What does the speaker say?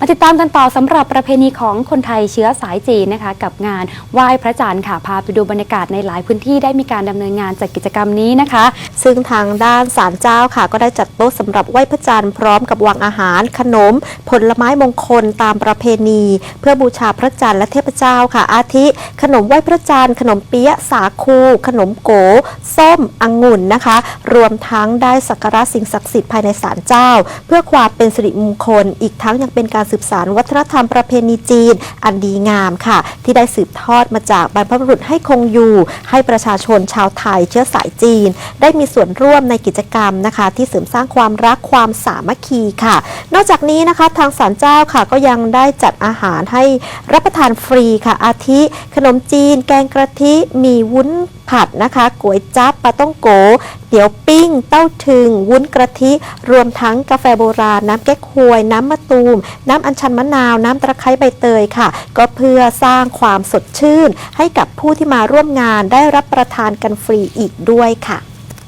มาติดตามกันต่อสำหรับประเพณีของคนไทยเชื้อสายจีนนะคะ กับงานไหว้พระจันทร์ค่ะพาไปดูบรรยากาศในหลายพื้นที่ได้มีการดำเนินงานจัดกิจกรรมนี้นะคะ ซึ่งทางด้านศาลเจ้าค่ะ ก็ได้จัดโต๊ะสำหรับไหว้พระจันทร์พร้อมกับวางอาหาร ขนม ผลไม้มงคลตามประเพณี เพื่อบูชาพระจันทร์และเทพเจ้าค่ะ อาทิ ขนมไหว้พระจันทร์ขนมเปี๊ยะสาคู ขนมโกส้มองุ่นนะคะ รวมทั้งได้สักการะสิ่งศักดิ์สิทธิ์ภายในศาลเจ้า เพื่อความเป็นสิริมงคลอีกทั้งยังเป็นการสืบสานวัฒนธรรมประเพณีจีน อันดีงามค่ะ ที่ได้สืบทอดมาจากบรรพบุรุษให้คงอยู่ ให้ประชาชนชาวไทยเชื้อสายจีน ได้มีส่วนร่วมในกิจกรรมนะคะ ที่เสริมสร้างความรักความสามัคคีค่ะ นอกจากนี้นะคะทางศาลเจ้าค่ะก็ยังได้จัดอาหารให้รับประทานฟรีค่ะ อาทิ ขนมจีน แกงกะทิมีวุ้น ผัดนะคะก๋วยจั๊บปลาต้องโกเตี๋ยวปิ้ง เต้าถึง วุ้นกระทิ รวมทั้งกาแฟโบราณ น้ำแก๊กฮวย น้ำมะตูม น้ำอัญชันมะนาว น้ำตะไคร้ใบเตยค่ะ ก็เพื่อสร้างความสดชื่น ให้กับผู้ที่มาร่วมงานได้รับประทานกันฟรีอีกด้วยค่ะ